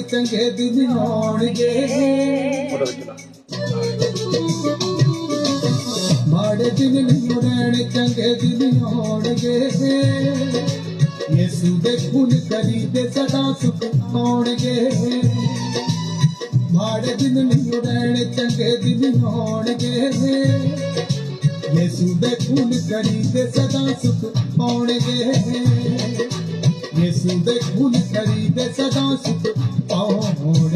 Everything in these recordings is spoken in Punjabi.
ਚੰਗੇ ਦਿਨ ਆਉਣਗੇ। ਉਹਦਾ ਵਿੱਚ ਲਾ। ਮਾੜੇ ਦਿਨ ਨਹੀਂ ਰਹਿਣੇ ਚੰਗੇ ਦਿਨ ਆਉਣਗੇ। ਯੇਸੂ ਦੇ ਖੂਨ ਕਰੀ ਤੇ ਸਦਾ ਸੁਖ ਦਿਨ ਨਹੀਂ ਰਹਿਣੇ ਚੰਗੇ ਦਿਨ ਆਉਣਗੇ ਯੇਸੂ ਦੇ ਖੂਨ ਕਰੀ ਤੇ ਸਦਾ ਸੁਖ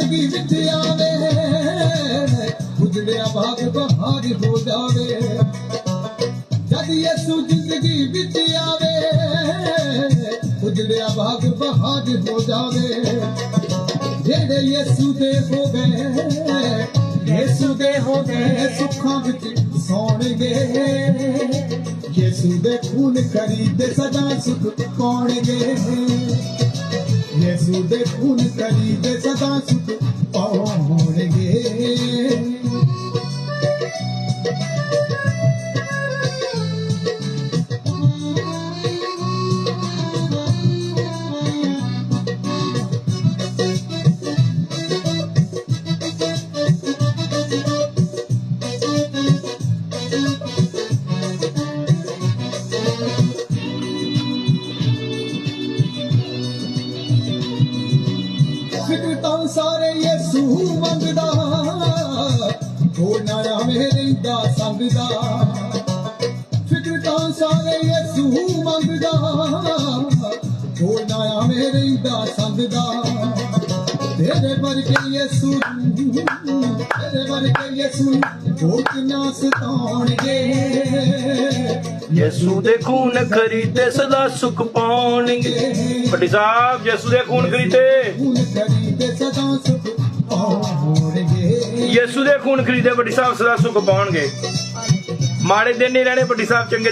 ਜ਼ਿੰਦਗੀ ਵਿੱਚ ਆਵੇ ਉਜੜਿਆ ਭਾਗ ਬਹਾਰ ਹੋ ਜਾਵੇ। ਜਦ ਯਿਸੂ ਜ਼ਿੰਦਗੀ ਵਿੱਚ ਆਵੇ ਉਜੜਿਆ ਭਾਗ ਬਹਾਰ ਹੋ ਜਾਵੇ। ਜਿਹੜੇ ਯਿਸੂ ਦੇ ਹੋ ਗਏ, ਯਿਸੂ ਦੇ ਹੋ ਗਏ ਸੁੱਖਾਂ ਵਿੱਚ ਸੌਣਗੇ। ਯਿਸੂ ਦੇ ਖੂਨ ਖਰੀਦੇ ਸਦਾ ਸੁਖ ਪਾਉਣਗੇ। ਯੇਸੂ ਦੇ ਖੂਨ ਕਰੀ ਦੇ ਸਦਾ ਸੁਖ ਸਾਰੇ ਯੇਸੂ ਮੰਗਦਾ। ਕੋਨਾ ਮੇਰੇ ਦਾ ਸੰਗਦਾ। ਫਿਕਰ ਤਾਂ ਸਾਰੇ ਯੇਸੂ ਮੰਗਦਾ। ਕੋਨਾ ਮੇਰੇ ਦਾ ਸੰਗਦਾ। ਤੇਰੇ ਵਰਗੇ ਯੇਸੂ ਤੇਰੇ ਵਰਗੇ ਯੇਸੂ ਕੋਟ ਨਾ ਸਤਾਉਣਗੇ? ਯਿਸੂ ਦੇ ਖੂਨ ਖਰੀਦੇ ਸਦਾ ਸੁਖ ਪਾਉਣਗੇ। ਵੱਡੀ ਸਾਹਿਬ ਯਿਸੂ ਦੇ ਖੂਨ ਖਰੀਦੇ ਖਰੀਦੇ ਸਦਾ ਸੁਖ ਪਾਉਣਗੇ। ਯਿਸੂ ਦੇ ਖੂਨ ਖਰੀਦੇ ਵੱਡੀ ਸਾਹਿਬ ਸਦਾ ਸੁਖ ਪਾਉਣਗੇ। ਮਾੜੇ ਦਿਨ ਨਹੀਂ ਰਹਿਣੇ, ਵੱਡੀ ਸਾਹਿਬ ਚੰਗੇ